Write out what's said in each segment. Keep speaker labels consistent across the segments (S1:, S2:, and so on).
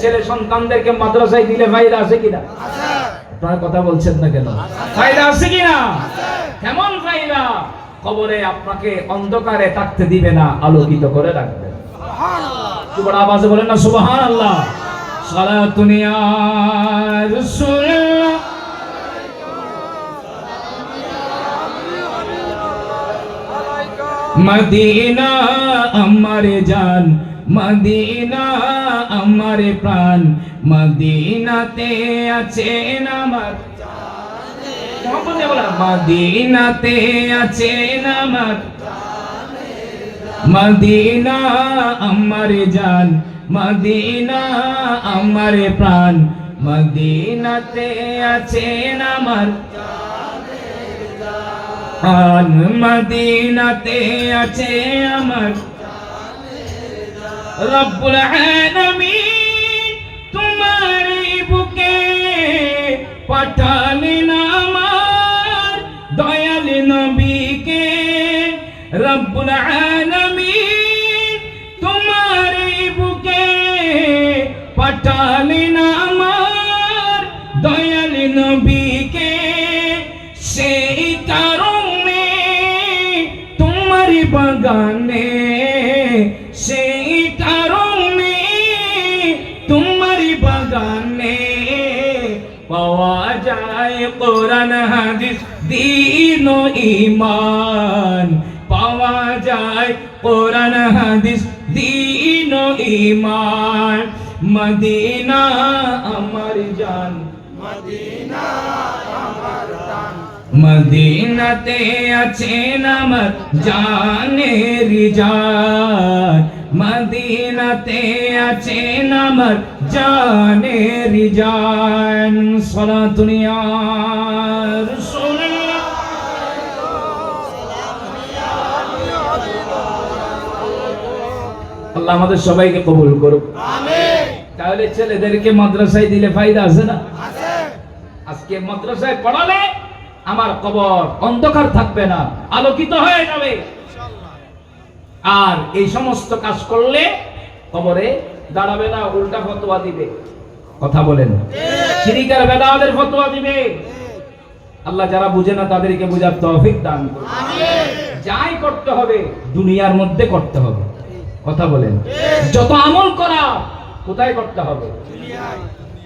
S1: ছেলে সন্তানদেরকে মাদ্রাসায় দিলে ফায়দা আছে কিনা? আপনারা কথা বলছেন না কেন? ফায়দা আছে কিনা? কেমন ফায়দা? কবরে আপনাকে অন্ধকারে থাকতে দিবে না, আলোকিত করে রাখবে। তোমার আওয়াজে বলেন না সুবহান আল্লাহ সালাতুন ইয়া রাসূলুল্লাহ। মদিনা আমার জান মদিনা আমার প্রাণ। মদিনাতে আছেন আমার মদিনাতে আছেন আমার মদিনা আমার জান, মদিনা আমার প্রাণ। মদিনাতে আছেন আমার আন মদিনাতে আছে আমার। রব্বুল আলামিন তোমার বুকে পাঠালেন আমার দয়াল নবীকে। রব্বুল আলামিন তোমার বুকে পাঠালেন আমার দয়াল নবীকে। সেই কারণে তোমার বাগানে সেই কোরআন হাদিস দিন ও ইমান পাওয়া যায় কোরআন হাদিস দিন ও ইমান মদিনা আমার জান মদিনাতে আছেন আমার জানের জান মদিনাতে আছেন আমার জানের জান সালাতুনিয়া রাসূলুল্লাহ। আল্লাহ আমাদের সবাইকে কবুল করুক। তাহলে ছেলেদেরকে মাদ্রাসায় দিলে ফায়দা আছে না? আজকে মাদ্রাসায় পড়ালে আমার কবর অন্ধকার থাকবে না আলোকিত হয়ে যাবে। আর এই সমস্ত কাজ করলে কবরে দাঁড়াবে না উল্টা ফতোয়া দিবে। কথা বলেন। শিরিকার বেদাদের ফতোয়া দিবে। আল্লাহ যারা বুঝে না তাদেরকে বুঝার তৌফিক দান করুন। যাই করতে হবে দুনিয়ার মধ্যে করতে হবে। কথা বলেন। যত আমল করা কোথায় করতে হবে?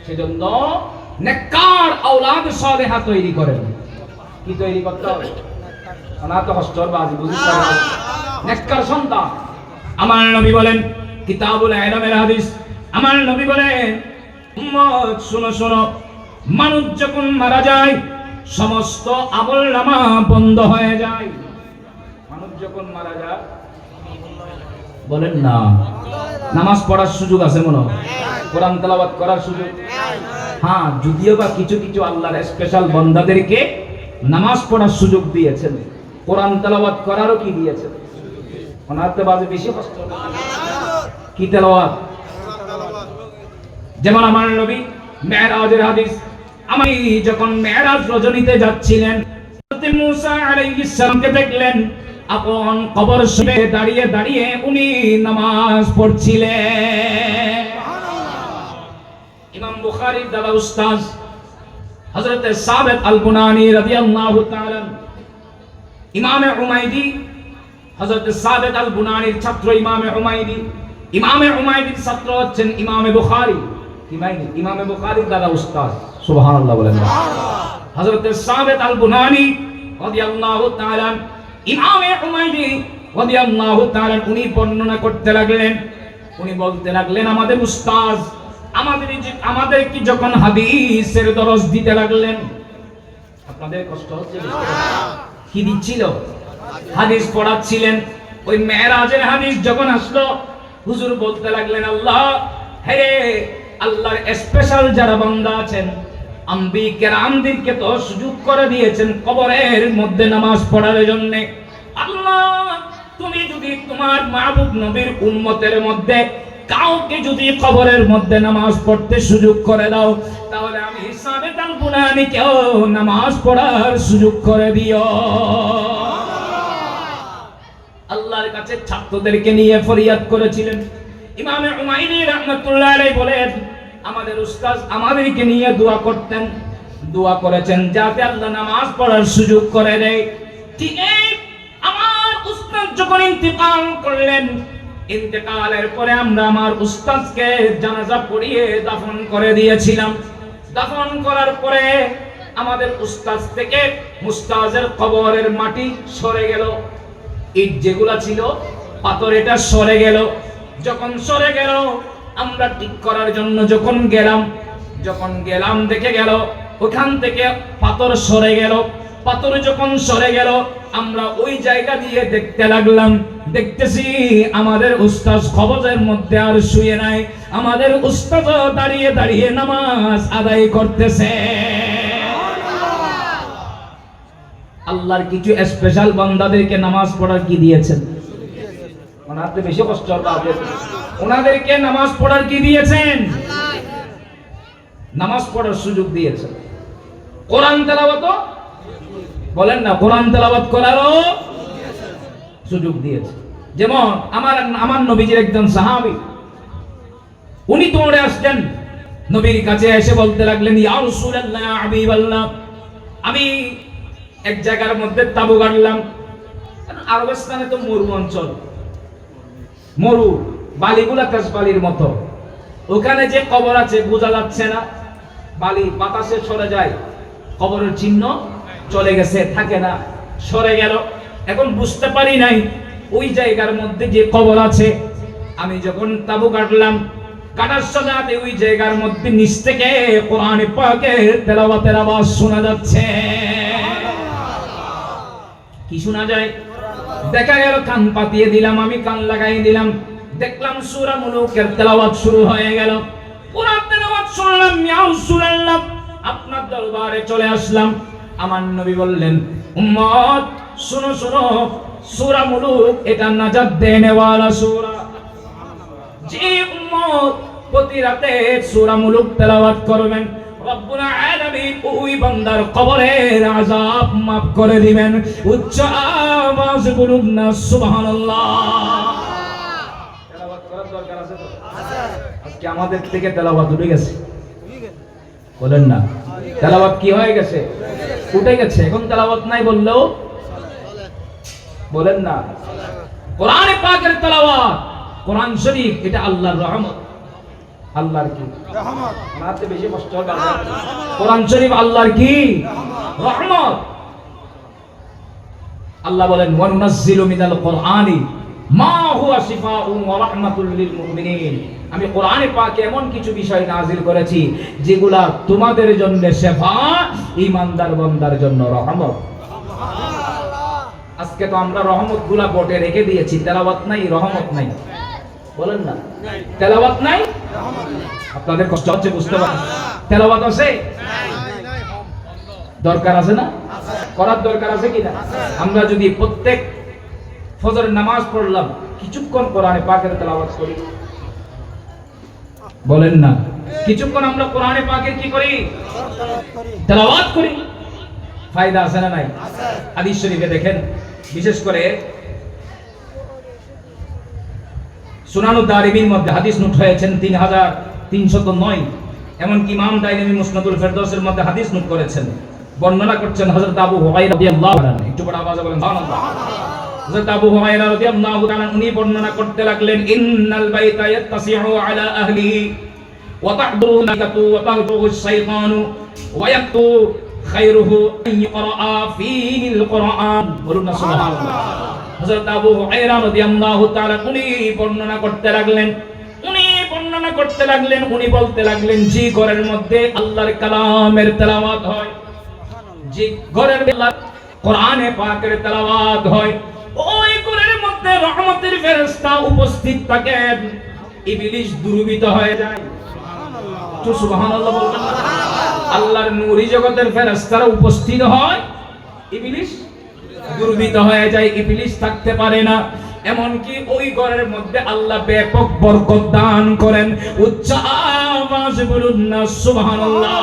S1: সেজন্য নেককার আওলাদ সালেহা তৈরি করেন। কি তৈরি করতে হবে? অনাথ হস্তর বাজি বুঝি নেককার সন্তান। আমার নবী বলেন কিতাবুল ইলমের হাদিস। আমার নবী বলেন, উম্মত, শুনো শুনো মানুষ যখন মারা যায়, সমস্ত আমল নামা বন্ধ হয়ে যায়। মানুষ যখন মারা যায়, বলেন না। নামাজ পড়ার সুযোগ আছে মনে কোরআন তেলাওয়াত করার সুযোগ? হ্যাঁ যদিও বা কিছু কিছু আল্লাহর স্পেশাল বন্দাদেরকে নামাজ পড়ার সুযোগ দিয়েছেন। কোরআন তেলাওয়াত করারও কি দিয়েছেন? ওনার তো বাজে বেশি কষ্ট। কি তেলাওয়াত? যেমন আমার নবী মেরাজের হাদিস, আমি যখন মেরাজ রজনীতে যাচ্ছিলেন মুসা আলাইহিস দেখলেন, আপন কবর শুয়ে দাঁড়িয়ে দাঁড়িয়ে উনি নামাজ পড়ছিলেন। ইমাম বুখারীর দাদা উস্তাদ, হযরত সাবেত আল বুনানি রাদিয়াল্লাহু তাআলা, ইমামে উমাইদি, হযরত সাবেত আল বুনানির ছাত্র ইমামে উমাইদি ইমামে উমাইদির ছাত্র হচ্ছেন ইমামে বুখারী। ইমাইদি ইমামে বুখারীর দাদা উস্তাদ। সুবহানাল্লাহ বলেন হযরত সাবেত আল বুনানি রাদিয়াল্লাহু তাআলা ইমামে উমাইদি রাদিয়াল্লাহু তাআলা উনি বর্ণনা করতে লাগলেন। উনি বলতে লাগলেন, আমাদের উস্তাদ, আমাদের আমাদের কি যখন হাদিসের দরস দিতে লাগলেন? আপনাদের কষ্ট হচ্ছে? কি দিচ্ছিল? হাদিস পড়াচ্ছিলেন। ওই মেয়েরাজের হাদিস যখন আসলো হুজুর বলতে লাগলেন, আল্লাহ হে আল্লাহর স্পেশাল যারা বান্দা আছেন, আম্বি কেরামদেরকে তো সুযোগ করে দিয়েছেন কবরের মধ্যে নামাজ পড়ার জন্য। আল্লাহ, তুমি যদি তোমার মাহবুব নবীর উম্মতের মধ্যে কাউকে যদি কবরের মধ্যে নামাজ পড়তে সুযোগ করে দাও, তাহলে আমি হিসাবে তাল কেউ নামাজ পড়ার সুযোগ করে দিও। কাছে ছাত্রদেরকে নিয়ে ফরিয়াদ করেছিলেন। ইমামে উমাইনি রাহমাতুল্লাহ আলাইহি বলেন, আমাদের উস্তাদ আমাদেরকে নিয়ে দোয়া করতেন। দোয়া করেছেন যাতে আল্লাহ নামাজ পড়ার সুযোগ করে দেয়। ঠিক আমার উস্তাদ যখন ইন্তেকাল করলেন, ইন্তেকালের পরে আমরা আমার উস্তাদকে জানাজা পড়িয়ে দাফন করে দিয়েছিলাম। দাফন করার পরে আমাদের উস্তাদ থেকে মুস্তাজের কবরের মাটি সরে গেল। ইট যেগুলো ছিল, পাথর এটা সরে গেল। যখন সরে গেল, আমরা ঠিক করার জন্য যখন গেলাম যখন গেলাম দেখে গেল, ওখান থেকে পাথর সরে গেল। পাথর যখন সরে গেল, আমরা ওই জায়গা দিয়ে দেখতে লাগলাম, দেখতেছি আমাদের উস্তাদ খবরের মধ্যে আর শুয়ে নাই। আমাদের উস্তাদ দাঁড়িয়ে দাঁড়িয়ে নামাজ আদায় করতেছে। আল্লাহর কিছু স্পেশাল বান্দাদেরকে নামাজ পড়ার কি দিয়েছেন? ওনাদের বেশি কষ্ট হবে। ওনাদেরকে নামাজ পড়ার কি দিয়েছেন? নামাজ পড়ার সুযোগ দিয়েছেন। কোরআন তেলাওয়াত বলেন না, কোরআন তেলাওয়াত করারও সুযোগ দিয়েছে। যেমন আমার আমার নবীজির একজন সাহাবী, উনি দৌড়ে আসলেন নবীর কাছে এসে বলতে লাগলেন, ইয়া রাসূলুল্লাহ, হাবিবাল্লাহ, আমি এক জায়গার মধ্যে তাবু গাড়লাম। আরবস্থানে তো মরু অঞ্চল। মরু, বালিগুলা কাশবালির মতো। ওখানে যে কবর আছে, বোঝা যাচ্ছে না। বালি বাতাসে সরে যায়, কবরের চিহ্ন চলে গেছে, থাকে না, সরে গেল। এখন বুঝতে পারি নাই, ওই জায়গার মধ্যে যে কবর আছে, আমি যখন তাবু কাটলাম কাটার সাথে ওই জায়গার মধ্যে নিচ থেকে কোরআন পাকের তেলাওয়াতের আওয়াজ শোনা যাচ্ছে। কি শোনা যায়। দেখা গেল কান পাতিয়ে দিলাম, আমি কান লাগাই দিলাম। দেখলাম সূরা মুলুকের তেলাওয়াত শুরু হয়ে গেল। পুরো তেলাওয়াত শুনলাম মিয়াউ সুরাল্লাহ আপনার দরবারে চলে আসলাম। আমার নবী বললেন, উম্মত, শুনো শুনো, সূরা মুলুক, এটা নাজাত দেনেওয়ালা সূরা। যে উম্মত, প্রতি রাতে সূরা মুলুক তেলাওয়াত করবেন। রব্বুল করে না, সুবহানাল্লাহ। আমাদের থেকে গেছে। বলেন না। কি হয়ে গেছে? উঠে গেছে। এখন তেলাওয়াত নাই বললেও বলেন না। কোরআনে পাকের কোরআন শরীফ, এটা আল্লাহর রহমত। আল্লাহর কি? বেশি কষ্ট হবে কোরআন শরীফ আল্লাহর কি? রহমত। আল্লাহ বলেন ওয়ানুনাজ্জিলু মিনাল কোরআনি মা হুয়া শিফাউন ওয়া রাহমাতুল লিল মুমিনিন। আমি কোরআনে পাকে এমন কিছু বিষয় নাজিল করেছি যেগুলা তোমাদের জন্য শেফা ইমানদার বান্দার জন্য রহমত। আজকে তো আমরা রহমতগুলা বটে রেখে দিয়েছি তেলাওয়াত নাই রহমত নাই। বলেন না। তেলাওয়াত নাই? আপনাদের কষ্ট হচ্ছে, বুঝতে পারছেন? তেলাওয়াত আছে? দরকার আছে না? করার দরকার আছে কিনা? আমরা যদি প্রত্যেক ফজরের নামাজ পড়লাম, কিছুক্ষণ কোরআনে পাকের তেলাওয়াত করি। বলেন না। কিছুক্ষণ আমরা কোরআনে পাকের কি করি? তেলাওয়াত করি। ফায়দা আছে না নাই? হাদিস শরীফে দেখেন, বিশেষ করে সুনানু দারিমির মধ্যে হাদিস নোট হয়েছেন তিন হাজার তিনশত নয়। এমনকি ইমাম দাইনামি মুসনাদুল ফেরদৌসের মধ্যে হাদিস নোট করেছেন। বর্ণনা করছেন হযরত আবু রাদিয়াল্লাহু একটু বড় আওয়াজে বলেন, সুবহানাল্লাহ। হযরত আবু রাদিয়াল্লাহু তাআলা উনি বর্ণনা করতে লাগলেন, ইন্নাল বাইতা আলা আহলিহি ওয়া তাহদুরু নাকাতু ওয়া তাহদুরু আশ-শাইতানু ওয়া খায়রুহু আন ফীহিল কুরআন বলুন সুবহানাল্লাহ। হযরত আবু হুরায়রা রাদিয়াল্লাহু তাআলা উনি বর্ণনা করতে লাগলেন, উনি বর্ণনা করতে লাগলেন, উনি বলতে লাগলেন যে ঘরের মধ্যে আল্লাহর কালামের তেলাওয়াত হয়। যে ঘরের কোরআনে পাকের তেলাওয়াত হয়। ওই ঘরের মধ্যে রহমতের ফেরেশতা উপস্থিত থাকেন। ইবলিস দুর্বিত হয়ে যায়। তো সুবহানাল্লাহ বলবেন? আল্লাহর নূরি জগতের ফেরেশতারা উপস্থিত হয়। ইবলিস দুর্বিত হয়ে যায় ইবলিস থাকতে পারে না। এমনকি ওই ঘরের মধ্যে আল্লাহ ব্যাপক বরকত দান করেন। উচ্চ আওয়াজে বলুন না সুবহানাল্লাহ।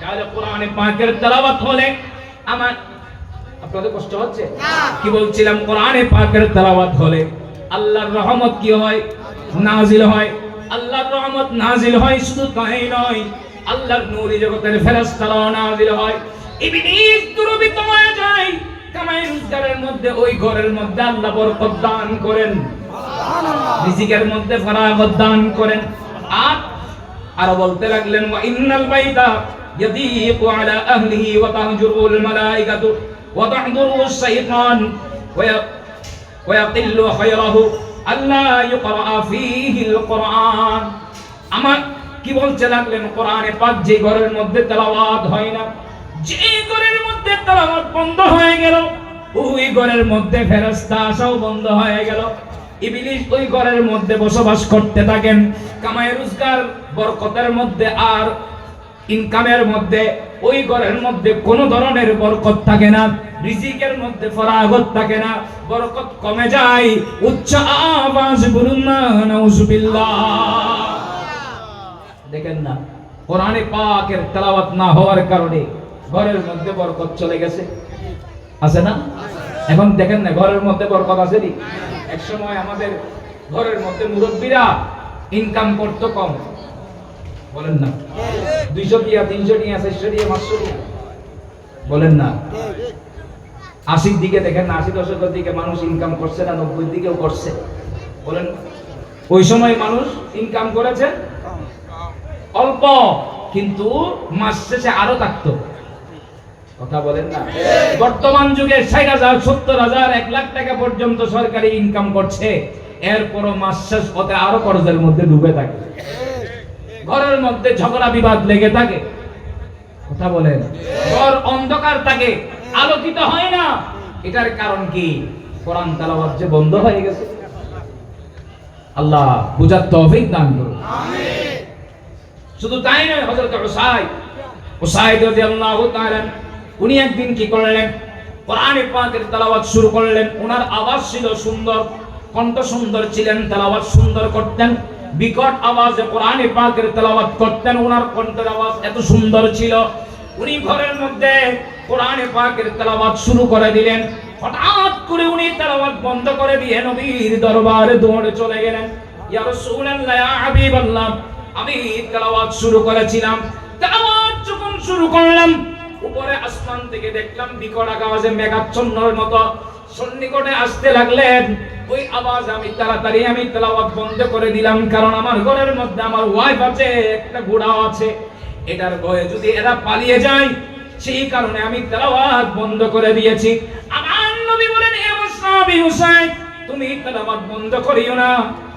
S1: তাহলে কোরআনে পাকের তেলাওয়াত হলে আমার আপনাদের কষ্ট হচ্ছে? কি বলছিলাম? কোরআনে পাকের তেলাওয়াত হলে আল্লাহর রহমত কি হয়? নাজিল হয়। আল্লাহর রহমত নাজিল হয় শুধু তাই নয় আল্লাহর নূরি জগতের ফেরেশতারাও নাজিল হয়। ইবলিস দুরবিত হয়ে যায়। কামাই রোজগারের মধ্যে ওই ঘরের মধ্যে আল্লাহ বরকত দান করেন। রিজিকের মধ্যে ফরাগত দান করেন। আর আরও বলতে লাগলেন ওয়া ইন্নাল বাইতা ইয়াদিকু আলা আহলিহি ওয়া তাহজুরুল মালাইকাতু ওয়া তাহদুরু শাইতান ওয়া ওয়া ইয়াকিল্লু খায়রাহু আল্লা ইউকরা ফীহিল আমার কি বলছে লাগলেন কোরআনে পাক যে ঘরের মধ্যে তেলাওয়াত হয় না যে ঘরের মধ্যে তেলাওয়াত বন্ধ হয়ে গেল, ওই ঘরের মধ্যে ফেরেশতা আসাও বন্ধ হয়ে গেল। ইবলিস ওই ঘরের মধ্যে বসবাস করতে থাকেন। কামাই রোজগার, বরকতের মধ্যে আর ইনকামের মধ্যে ওই ঘরের মধ্যে কোনো ধরনের বরকত থাকে না, রিজিকের মধ্যে ফরাগত থাকে না, বরকত কমে যায়। উচ্চ আওয়াজ বলুন না, নাউজুবিল্লাহ। দেখেন না, কোরআনে পাকের তেলাওয়াত না হওয়ার কারণে ঘরের মধ্যে বরকত চলে গেছে। আছে না? এখন দেখেন না, ঘরের মধ্যে বরকত আছে নি? এক সময় আমাদের ঘরের মধ্যে মুরব্বীরা ইনকাম করতো কম। বলেন না। দুইশো টিয়া, তিনশো টিয়া, চারশো টিয়া, পাঁচশো বলেন না। আশির দিকে দেখেন না, আশি দশকের দিকে মানুষ ইনকাম করছে না নব্বই দিকেও করছে। বলেন ওই সময় মানুষ ইনকাম করেছে? অল্প। কিন্তু মাস শেষে আরও থাকতো। কথা বলেন না। বর্তমান যুগে ষাট হাজার সত্তর হাজার এক লাখ টাকা পর্যন্ত সরকারি ইনকাম করছে। এরপরও মাস শেষ হতে আরও খরচের মধ্যে ডুবে থাকে। ঘরের মধ্যে ঝগড়া বিবাদ লেগে থাকে। কথা বলেন। ঘর অন্ধকার থাকে। আলোকিত হয় না। এটার কারণ কি? কোরআন তালাওয়াত যে বন্ধ হয়ে গেছে। আল্লাহ বুঝার তৌফিক দান করুন। শুধু তাই নয় হযরত উসাই উসাই রাদিয়াল্লাহু তাআলা উনি একদিন কি করলেন? কোরআনে পাকের তেলাওয়াত শুরু করলেন। ওনার আওয়াজ ছিল সুন্দর, কণ্ঠ সুন্দর ছিলেন, তেলাওয়াত সুন্দর করতেন। বিকট আওয়াজে কোরআনে পাকের তেলাওয়াত করতেন। ওনার কণ্ঠের আওয়াজ এত সুন্দর ছিল। উনি ঘরের মধ্যে কোরআনে পাকের তেলাওয়াত শুরু করে দিলেন। হঠাৎ করে উনি তেলাওয়াত বন্ধ করে দিয়ে নবীর দরবারে দৌড়ে চলে গেলেন। ইয়া রাসূলুল্লাহ, ইয়া হাবিবাল্লাহ, আমি তেলাওয়াত শুরু করেছিলাম। তেলাওয়াত যখন শুরু করলাম উপরে আসমান থেকে দেখলাম বিকট আওয়াজে মেঘাচ্ছন্নর মতো। সন্নিকটে আসতে লাগলেন। ওই আওয়াজ আমি তাড়াতাড়ি আমি তেলাওয়াত বন্ধ করে দিলাম, কারণ আমার ঘরের মধ্যে আমার ওয়াইফ আছে, একটা ঘোড়াও আছে। এটার ভয়ে যদি এরা পালিয়ে যায়, সেই কারণে আমি তেলাওয়াত বন্ধ করে দিয়েছি। আমার নবী বলেন, হে মুসাবি হুসাইন, তুমি তেলাওয়াত বন্ধ করিও না।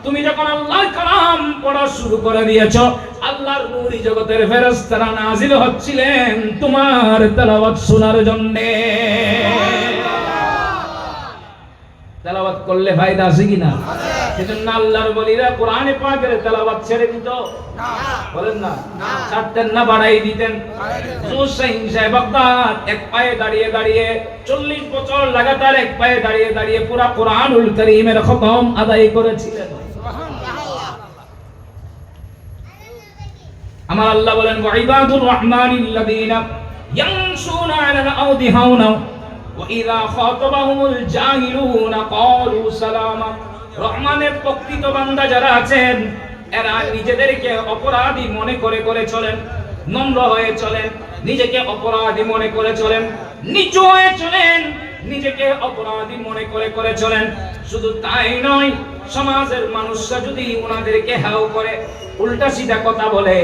S1: তুমি যখন আল্লাহর কালাম পড়া শুরু করে দিয়েছ, আল্লাহর নূরি জগতের ফেরেশতারা নাজিল হচ্ছিলেন তোমার তেলাওয়াত শোনার জন্য। করলে ফায়দা আছে সেজন্য আল্লাহর বলিরা কোরআনে পাকের ছেড়ে দিত। বলেন না? ছাড়তেন না, বাড়াই দিতেন। এক পায়ে দাঁড়িয়ে দাঁড়িয়ে চল্লিশ বছর লাগাতার এক পায়ে দাঁড়িয়ে দাঁড়িয়ে পুরা কোরআনুল করিমের খতম আদায় করেছিলেন। আমার আল্লাহ বলেন ওয়াইবাদুর রহমানিল্লাযীনা ইয়ামশুনা আলাল আরদি হাওনা, ওয়া ইযা খাতাবাহুমুল জাহিলুনা ক্বালু সালামা। রহমানের প্রকৃত বান্দা যারা আছেন, এরা নিজেদেরকে অপরাধী মনে করে করে চলেন, নম্র হয়ে চলেন, নিজেকে অপরাধী মনে করে চলেন, নিচু হয়ে চলেন, নিজেকে অপরাধী মনে করে করে চলেন। শুধু তাই নয়, সমাজের মানুষরা যদি ওনাদেরকে হ্যাও করে, উল্টা সিধা কথা বলে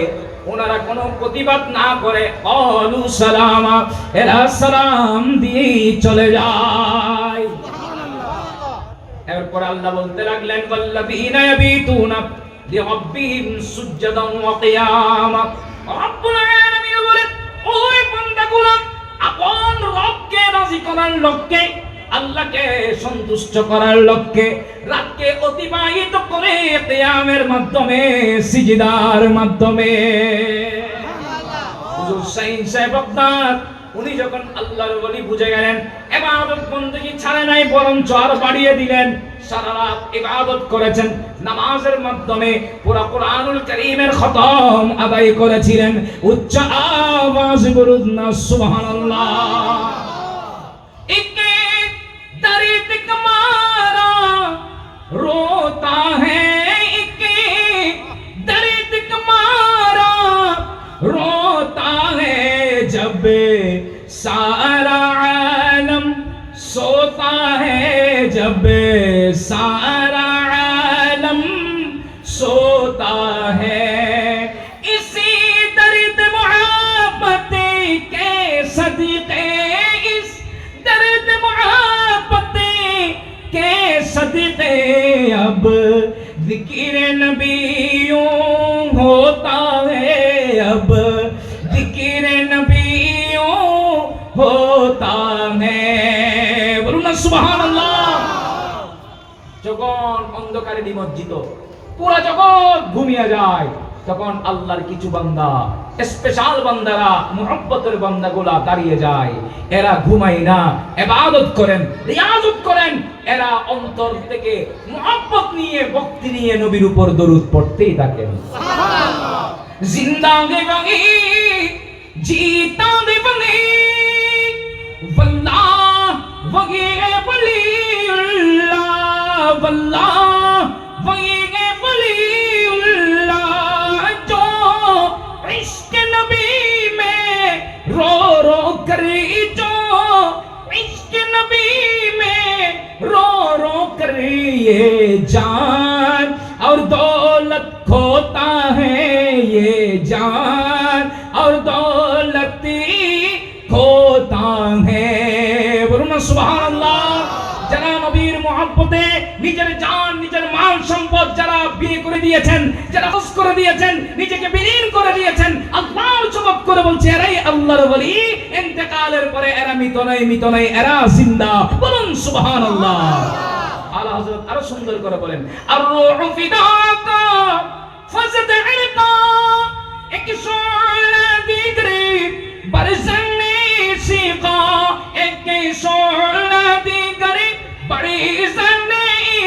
S1: ওনারা কোনো প্রতিবাদ না করে অলু সালামা এরা সালাম দিয়ে চলে যায়। এরপর আল্লাহ বলতে লাগলেন ওয়াল্লাযীনা ইয়াবিতুনা লিরাব্বিহিম সুজদান ওয়া কিয়ামা। রব্বুল আলামিন বলেন ওই বান্দাগুলো আপন রবকে রাজি করার লক্ষ্যে আল্লাহকে সন্তুষ্ট করার লক্ষ্যে রাতকে অতিবাহিত করে কিয়ামের মাধ্যমে সিজদার মাধ্যমে। হুজুর সাহেব আপনার উনি যখন আল্লাহর বলি বুঝে গেলেন এবাদত বন্দী ছাড়ে নাই বরঞ্চ আরও বাড়িয়ে দিলেন সারা রাত ইবাদত করেছেন নামাজের মাধ্যমে পুরো কোরআনুল কারীমের খতম আদায় করেছিলেন। উচ্চ আওয়াজ বলুন না সুবহানাল্লাহ। روتا ہے درد کمارا، روتا ہے جب سارا عالم سوتا ہے، جب سارا عالم سوتا ہے۔ اسی درد محبت کے صدقے، اس درد محبت کے صدقے जिक्र नबियों होता है अब जिक्र नबियों होता है বলুন না সুবহানাল্লাহ যখন অন্ধকারে নিমজ্জিত পুরা জগৎ ঘুমিয়ে যায় তখন আল্লাহর কিছু বান্দা স্পেশাল বান্দারা মোহব্বতের বান্দাগুলা দাঁড়িয়ে যায়। এরা ঘুমায় না এবাদত করেন রিয়াজত করেন। এরা অন্তর থেকে মোহব্বত নিয়ে ভক্তি নিয়ে নবীর উপর দরুদ পড়তেই থাকেন। জিন্দা দেবাঙ্গি জিতা দেবাঙ্গি বল্লাহ বগে বলি আল্লাহ বল্লাহ বলি کری جو عشق نبی میں رو رو کر یہ جان اور دولت کھوتا ہے یہ جان اور دولت کھوتا ہے۔ سبحان اللہ۔ جناب نبیر محبت، نجر جان সম্পদ যারা বিয়ে করে দিয়েছেন, যারা হজ করে দিয়েছেন, নিজেকে বিলীন করে দিয়েছেন, আল্লাহর জবাব করে বলছে এরাই আল্লাহর বলি, ইন্তেকালের পরে এরা মৃত নয় মৃত নয় এরা জিন্দা। বলুন, সুবহানাল্লাহ। আলা হযরত আরও সুন্দর করে বলেন আর রূহু ফিদাকা ফজদ ইলকা এক শোলা দিগরি বরসনে শিকা এক শোলা দিগরি বরসনে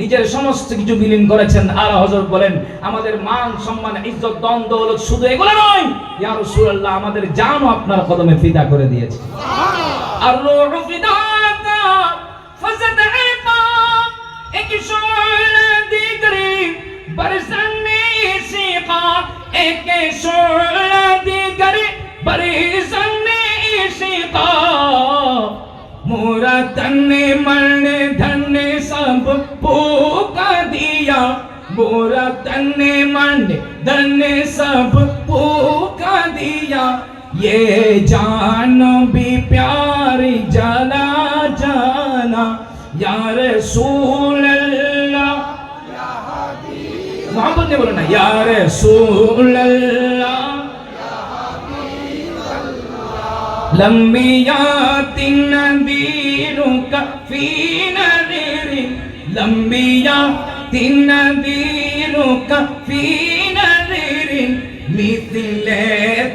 S1: নিজের সমস্ত কিছু বিলীন করেছেন। আর হজরত বলেন আমাদের মান সম্মান ইজ্জত দ্বন্দ্ব হলো শুধু এগুলো নয়। ইয়া রাসূলুল্লাহ আমাদের জানও আপনার কদমে ফিদা করে দিয়েছে। আর রূহু ফিদাতা ফজত ইবা এক শুল দিগরি বরসনে সিকা এক শুল দিগরি বরসনে সিকা মোরা তন্নে মরনে ধন্নে সব दिया मोरा तन्ने मरने धन्ने सब फूका दिया ये जान भी प्यारी जला जाना यार रसूल अल्लाह मोहम्मद ने बोला ना यार रसूल अल्लाह लंबियात नदीरुक फी नदीर الأنبياء نذيرك في نذير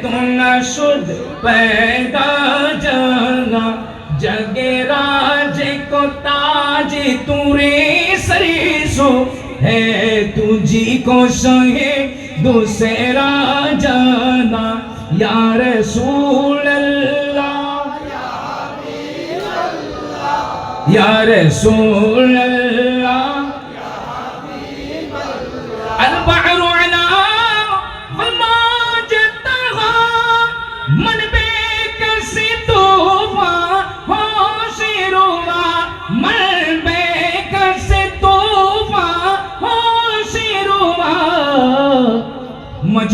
S1: تو نشد پیدا جانا۔ جگ راج کو تاج تورے سریسو ہے، تجھی کو شہے دوسرا جانا۔ یا رسول اللہ یا رسول اللہ، یا رسول اللہ۔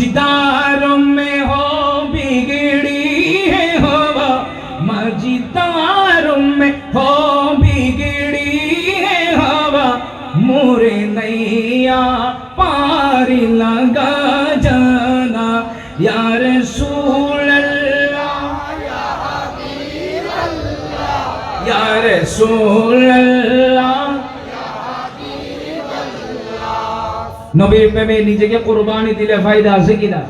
S1: مجداروں میں ہو، بگڑی ہے ہوا۔ مجداروں میں ہو، بگڑی ہے ہوا۔ مورے نیا پاری لگا جانا۔ یا رسول اللہ، یا رسول اللہ۔ নবীর প্রেমে নিজেকে কোরবানি দিলে ফায়দা আছে কিনা?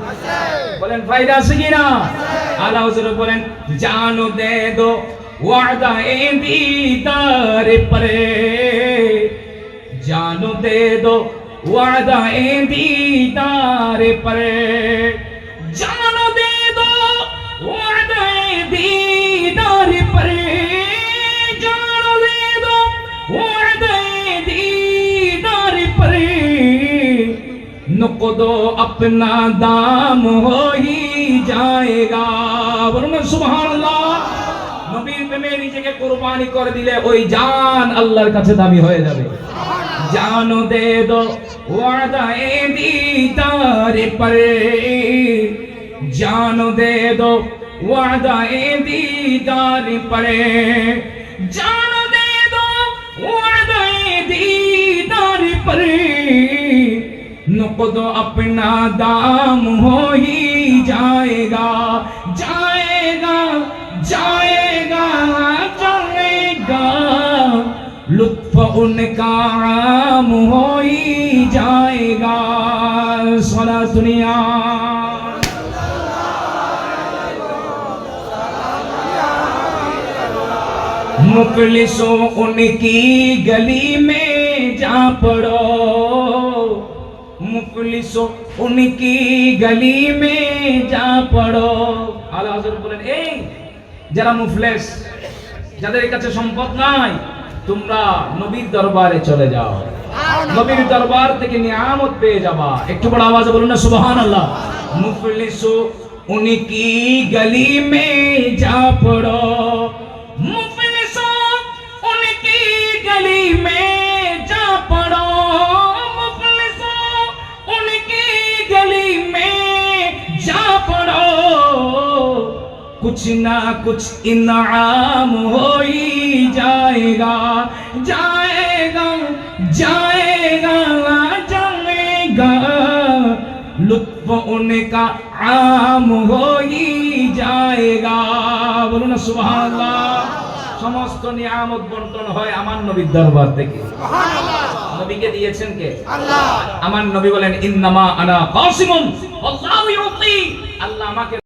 S1: বলেন, ফায়দা আছে কিনা? আল্লাহ হুজুর বলেন, জানো দে দো, ওয়াদা এ দিদার পরে। জানো দে দো, ওয়াদা এ দিদার পরে। জানো দে দো, ওয়াদা এ দিদার পরে। জানো দে দো, ওয়াদা এ দিদার نقد اپنا دام ہو ہی جائے گا ورنہ سبحان اللہ নবীর প্রেমে নিজেকে কুরবানি করে দিলে ওই জান আল্লাহর কাছে দামি হয়ে যাবে। জান দে দো ওয়াদা এ দিদারে পরে জান দে দো ওয়াদা এ দিদারে পরে জান দে দো ওয়াদা এ দিদারে পরে کو تو اپنا دام ہو ہی جائے گا جائے گا جائے گا جائے گا۔ لطف ان کا عام ہو ہی جائے گا۔ سلا دنیا مکلسوں ان کی گلی میں جا پڑو۔ মুকলিসো উনকি গলি মে যা পড়ো। আলা হযরত বলেন এই যারা মুফলেস যাদের কাছে সম্পদ নাই তোমরা নবীর দরবারে চলে যাও। নবীর দরবার থেকে নিয়ামত পেয়ে যাবা। একটু বড় আওয়াজে বলুন না সুবহানাল্লাহ। মুফলিসো উনকি গলি মে যা পড়ো। कुछ ना कुछ इनाम हो ही जाएगा जाएगा जाएगा जाएगा लुत्फ उनका आम हो ही जाएगा বলুন না সুবহানাল্লাহ সমস্ত নিয়ামত বন্টন হয় আমার নবীর দরবার থেকে নবীকে দিয়েছেন কে
S2: আল্লাহ
S1: আমার নবী বলেন ইন্নামা আনা কাসিমুন আল্লাহু ইউতি আল্লাহ আমাকে